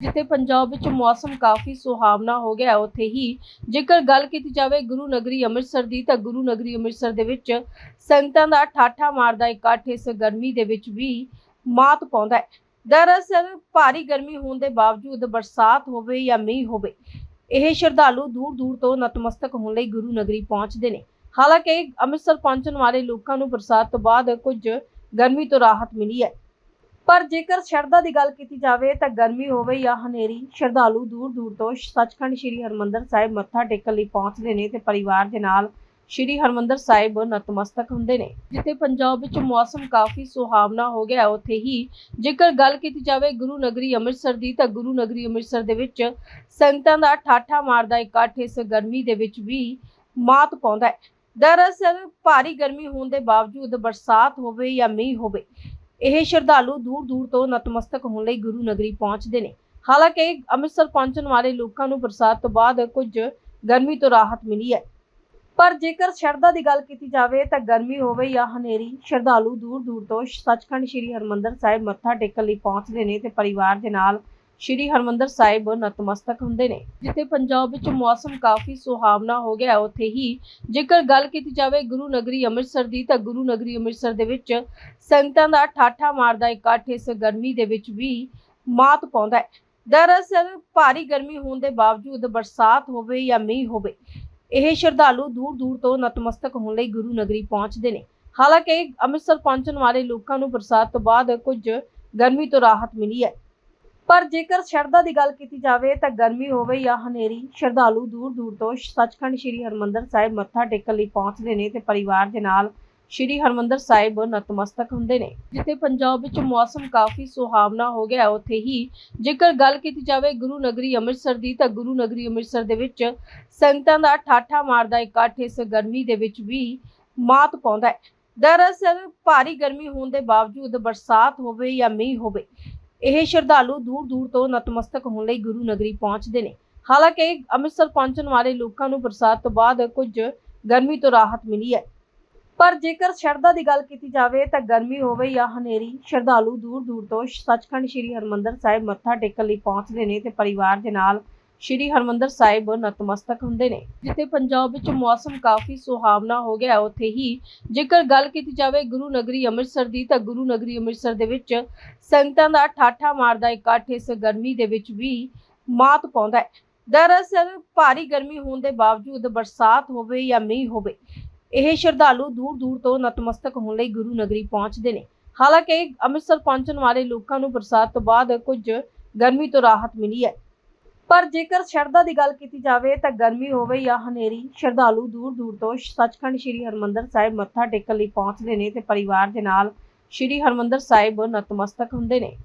ਜਿੱਥੇ ਪੰਜਾਬ ਵਿੱਚ ਮੌਸਮ ਕਾਫੀ ਸੁਹਾਵਣਾ ਹੋ ਗਿਆ, ਉੱਥੇ ਹੀ ਜੇਕਰ ਗੱਲ ਕੀਤੀ ਜਾਵੇ ਗੁਰੂ ਨਗਰੀ ਅੰਮ੍ਰਿਤਸਰ ਦੀ, ਤਾਂ ਗੁਰੂ ਨਗਰੀ ਅੰਮ੍ਰਿਤਸਰ ਦੇ ਵਿੱਚ ਸੰਗਤਾਂ ਦਾ ਠਾਠਾ ਮਾਰਦਾ ਇਕੱਠ, ਇਸ ਗਰਮੀ ਦੇ ਵਿੱਚ ਵੀ ਮਾਤ ਪਾਉਂਦਾ ਹੈ। ਦਰਅਸਲ ਭਾਰੀ ਗਰਮੀ ਹੋਣ ਦੇ ਬਾਵਜੂਦ ਬਰਸਾਤ ਹੋਵੇ ਜਾਂ ਮੀਂਹ ਹੋਵੇ, ਇਹ ਸ਼ਰਧਾਲੂ ਦੂਰ ਦੂਰ ਤੋਂ ਨਤਮਸਤਕ ਹੋਣ ਲਈ ਗੁਰੂ ਨਗਰੀ ਪਹੁੰਚਦੇ ਨੇ। ਹਾਲਾਂਕਿ ਅੰਮ੍ਰਿਤਸਰ ਪਹੁੰਚਣ ਵਾਲੇ ਲੋਕਾਂ ਨੂੰ ਬਰਸਾਤ ਤੋਂ ਬਾਅਦ ਕੁਝ ਗਰਮੀ ਤੋਂ ਰਾਹਤ ਮਿਲੀ ਹੈ। ਪਰ ਜੇਕਰ ਸ਼ਰਧਾ ਦੀ ਗੱਲ ਕੀਤੀ ਜਾਵੇ ਤਾਂ ਗਰਮੀ ਹੋਵੇ ਜਾਂ ਹਨੇਰੀ, ਸ਼ਰਧਾਲੂ ਦੂਰ ਦੂਰ ਤੋਂ ਸੱਚਖੰਡ ਸ੍ਰੀ ਹਰਮੰਦਰ ਸਾਹਿਬ ਮੱਥਾ ਟੇਕਣ ਲਈ ਪਹੁੰਚਦੇ ਨੇ ਤੇ ਪਰਿਵਾਰ ਦੇ ਨਾਲ ਸ੍ਰੀ ਹਰਮੰਦਰ ਸਾਹਿਬ ਨਤਮਸਤਕ ਹੁੰਦੇ ਨੇ। ਜਿੱਥੇ ਪੰਜਾਬ ਵਿੱਚ ਮੌਸਮ ਕਾਫੀ ਸੁਹਾਵਣਾ ਹੋ ਗਿਆ, ਉੱਥੇ ਹੀ ਜੇਕਰ ਗੱਲ ਕੀਤੀ ਜਾਵੇ ਗੁਰੂ ਨਗਰੀ ਅੰਮ੍ਰਿਤਸਰ ਦੀ ਤਾਂ ਗੁਰੂ ਨਗਰੀ ਅੰਮ੍ਰਿਤਸਰ ਦੇ ਵਿੱਚ ਸੰਗਤਾਂ ਦਾ ਠਾਠਾ ਮਾਰਦਾ ਇਕੱਠ ਇਸ ਗਰਮੀ ਦੇ ਵਿੱਚ ਵੀ ਮਾਤ ਪਾਉਂਦਾ ਹੈ। ਦਰਅਸਲ ਭਾਰੀ ਗਰਮੀ ਹੋਣ ਦੇ ਬਾਵਜੂਦ ਬਰਸਾਤ ਹੋਵੇ ਜਾਂ ਮੀਂਹ ਹੋਵੇ ਇਹ ਸ਼ਰਧਾਲੂ ਦੂਰ ਦੂਰ ਤੋਂ ਨਤਮਸਤਕ ਹੋਣ ਲਈ ਗੁਰੂ ਨਗਰੀ ਪਹੁੰਚਦੇ ਨੇ। ਹਾਲਾਂਕਿ ਅੰਮ੍ਰਿਤਸਰ ਪਹੁੰਚਣ ਵਾਲੇ ਲੋਕਾਂ ਨੂੰ ਬਰਸਾਤ ਤੋਂ ਬਾਅਦ ਕੁਝ ਗਰਮੀ ਤੋਂ ਰਾਹਤ ਮਿਲੀ ਹੈ। ਪਰ ਜੇਕਰ ਸ਼ਰਧਾ ਦੀ ਗੱਲ ਕੀਤੀ ਜਾਵੇ ਤਾਂ ਗਰਮੀ ਹੋਵੇ ਜਾਂ ਹਨੇਰੀ, ਸ਼ਰਧਾਲੂ ਦੂਰ ਦੂਰ ਤੋਂ ਸੱਚਖੰਡ ਸ੍ਰੀ ਹਰਮੰਦਰ ਸਾਹਿਬ ਮੱਥਾ ਟੇਕਣ ਲਈ ਪਹੁੰਚਦੇ ਨੇ ਤੇ ਪਰਿਵਾਰ ਦੇ ਨਾਲ ਸ੍ਰੀ ਹਰਮੰਦਰ ਸਾਹਿਬ ਨਤਮਸਤਕ ਹੁੰਦੇ ਨੇ, ਜਿੱਥੇ ਪੰਜਾਬ ਵਿੱਚ ਮੌਸਮ ਕਾਫੀ ਸੁਹਾਵਣਾ ਹੋ ਗਿਆ ਉੱਥੇ ਹੀ ਜੇਕਰ ਗੱਲ ਕੀਤੀ ਜਾਵੇ ਗੁਰੂ ਨਗਰੀ ਅੰਮ੍ਰਿਤਸਰ ਦੀ, ਤਾਂ ਗੁਰੂ ਨਗਰੀ ਅੰਮ੍ਰਿਤਸਰ ਦੇ ਵਿੱਚ ਸੰਗਤਾਂ ਦਾ ਠਾਠਾ ਮਾਰਦਾ ਇਕੱਠ ਇਸ ਗਰਮੀ ਦੇ ਵਿੱਚ ਵੀ ਮਾਤ ਪਾਉਂਦਾ ਹੈ। ਦਰਅਸਲ ਭਾਰੀ ਗਰਮੀ ਹੋਣ ਦੇ ਬਾਵਜੂਦ ਬਰਸਾਤ ਹੋਵੇ ਜਾਂ ਮੀਂਹ ਹੋਵੇ, ਇਹ ਸ਼ਰਧਾਲੂ ਦੂਰ ਦੂਰ ਤੋਂ ਨਤਮਸਤਕ ਹੋਣ ਲਈ ਗੁਰੂ ਨਗਰੀ ਪਹੁੰਚਦੇ ਨੇ। ਹਾਲਾਂਕਿ ਅੰਮ੍ਰਿਤਸਰ ਪਹੁੰਚਣ ਵਾਲੇ ਲੋਕਾਂ ਨੂੰ ਬਰਸਾਤ ਤੋਂ ਬਾਅਦ ਕੁਝ ਗਰਮੀ ਤੋਂ ਰਾਹਤ ਮਿਲੀ ਹੈ। ਪਰ ਜੇਕਰ ਸ਼ਰਧਾ ਦੀ ਗੱਲ ਕੀਤੀ ਜਾਵੇ ਤਾਂ ਗਰਮੀ ਹੋਵੇ ਜਾਂ ਹਨੇਰੀ, ਸ਼ਰਧਾਲੂ ਦੂਰ ਦੂਰ ਤੋਂ ਸੱਚਖੰਡ ਸ੍ਰੀ ਹਰਮੰਦਰ ਸਾਹਿਬ ਮੱਥਾ ਟੇਕਣ ਲਈ ਪਹੁੰਚਦੇ ਨੇ ਤੇ ਪਰਿਵਾਰ ਦੇ ਨਾਲ ਸ੍ਰੀ ਹਰਮੰਦਰ ਸਾਹਿਬ ਨਤਮਸਤਕ ਹੁੰਦੇ ਨੇ। ਜਿੱਥੇ ਪੰਜਾਬ ਵਿੱਚ ਮੌਸਮ ਕਾਫੀ ਸੁਹਾਵਣਾ ਹੋ ਗਿਆ, ਉੱਥੇ ਹੀ ਜੇਕਰ ਗੱਲ ਕੀਤੀ ਜਾਵੇ ਗੁਰੂ ਨਗਰੀ ਅੰਮ੍ਰਿਤਸਰ ਦੀ ਤਾਂ ਗੁਰੂ ਨਗਰੀ ਅੰਮ੍ਰਿਤਸਰ ਦੇ ਵਿੱਚ ਸੰਗਤਾਂ ਦਾ ਠਾਠਾ ਮਾਰਦਾ ਇਕੱਠ ਇਸ ਗਰਮੀ ਦੇ ਵਿੱਚ ਵੀ ਮਾਤ ਪਾਉਂਦਾ ਹੈ। ਦਰਅਸਲ ਭਾਰੀ ਗਰਮੀ ਹੋਣ ਦੇ ਬਾਵਜੂਦ ਬਰਸਾਤ ਹੋਵੇ ਜਾਂ ਮੀਂਹ ਹੋਵੇ ਇਹ ਸ਼ਰਧਾਲੂ ਦੂਰ ਦੂਰ ਤੋਂ ਨਤਮਸਤਕ ਹੋਣ ਲਈ ਗੁਰੂ ਨਗਰੀ ਪਹੁੰਚਦੇ ਨੇ। ਹਾਲਾਂਕਿ ਅੰਮ੍ਰਿਤਸਰ ਪਹੁੰਚਣ ਵਾਲੇ ਲੋਕਾਂ ਨੂੰ ਬਰਸਾਤ ਤੋਂ ਬਾਅਦ ਕੁਝ ਗਰਮੀ ਤੋਂ ਰਾਹਤ ਮਿਲੀ ਹੈ। ਪਰ ਜੇਕਰ ਸ਼ਰਧਾ ਦੀ ਗੱਲ ਕੀਤੀ ਜਾਵੇ ਤਾਂ ਗਰਮੀ ਹੋਵੇ ਜਾਂ ਹਨੇਰੀ, ਸ਼ਰਧਾਲੂ ਦੂਰ ਦੂਰ ਤੋਂ ਸੱਚਖੰਡ ਸ੍ਰੀ ਹਰਮੰਦਰ ਸਾਹਿਬ ਮੱਥਾ ਟੇਕਣ ਲਈ ਪਹੁੰਚਦੇ ਨੇ ਤੇ ਪਰਿਵਾਰ ਦੇ ਨਾਲ ਸ੍ਰੀ ਹਰਮੰਦਰ ਸਾਹਿਬ ਨਤਮਸਤਕ ਹੁੰਦੇ ਨੇ, ਜਿੱਥੇ ਪੰਜਾਬ ਵਿੱਚ ਮੌਸਮ ਕਾਫੀ ਸੁਹਾਵਣਾ ਹੋ ਗਿਆ ਉੱਥੇ ਹੀ ਜੇਕਰ ਗੱਲ ਕੀਤੀ ਜਾਵੇ ਗੁਰੂ ਨਗਰੀ ਅੰਮ੍ਰਿਤਸਰ ਦੀ, ਤਾਂ ਗੁਰੂ ਨਗਰੀ ਅੰਮ੍ਰਿਤਸਰ ਦੇ ਵਿੱਚ ਸੰਗਤਾਂ ਦਾ ਠਾਠਾ ਮਾਰਦਾ ਇਕੱਠ ਇਸ ਗਰਮੀ ਦੇ ਵਿੱਚ ਵੀ ਮਾਤ ਪਾਉਂਦਾ ਹੈ। ਦਰਅਸਲ ਭਾਰੀ ਗਰਮੀ ਹੋਣ ਦੇ ਬਾਵਜੂਦ ਬਰਸਾਤ ਹੋਵੇ ਜਾਂ ਮੀਂਹ ਹੋਵੇ, ਇਹ ਸ਼ਰਧਾਲੂ ਦੂਰ ਦੂਰ ਤੋਂ ਨਤਮਸਤਕ ਹੋਣ ਲਈ ਗੁਰੂ ਨਗਰੀ ਪਹੁੰਚਦੇ ਨੇ। ਹਾਲਾਂਕਿ ਅੰਮ੍ਰਿਤਸਰ ਪਹੁੰਚਣ ਵਾਲੇ ਲੋਕਾਂ ਨੂੰ ਬਰਸਾਤ ਤੋਂ ਬਾਅਦ ਕੁਝ ਗਰਮੀ ਤੋਂ ਰਾਹਤ ਮਿਲੀ ਹੈ। ਪਰ ਜੇਕਰ ਸ਼ਰਧਾ ਦੀ ਗੱਲ ਕੀਤੀ ਜਾਵੇ ਤਾਂ ਗਰਮੀ ਹੋਵੇ ਜਾਂ ਹਨੇਰੀ, ਸ਼ਰਧਾਲੂ ਦੂਰ ਦੂਰ ਤੋਂ ਸੱਚਖੰਡ ਸ੍ਰੀ ਹਰਮੰਦਰ ਸਾਹਿਬ ਮੱਥਾ ਟੇਕਣ ਲਈ ਪਹੁੰਚਦੇ ਨੇ ਤੇ ਪਰਿਵਾਰ ਦੇ ਨਾਲ ਸ੍ਰੀ ਹਰਮੰਦਰ ਸਾਹਿਬ ਨਤਮਸਤਕ ਹੁੰਦੇ ਨੇ।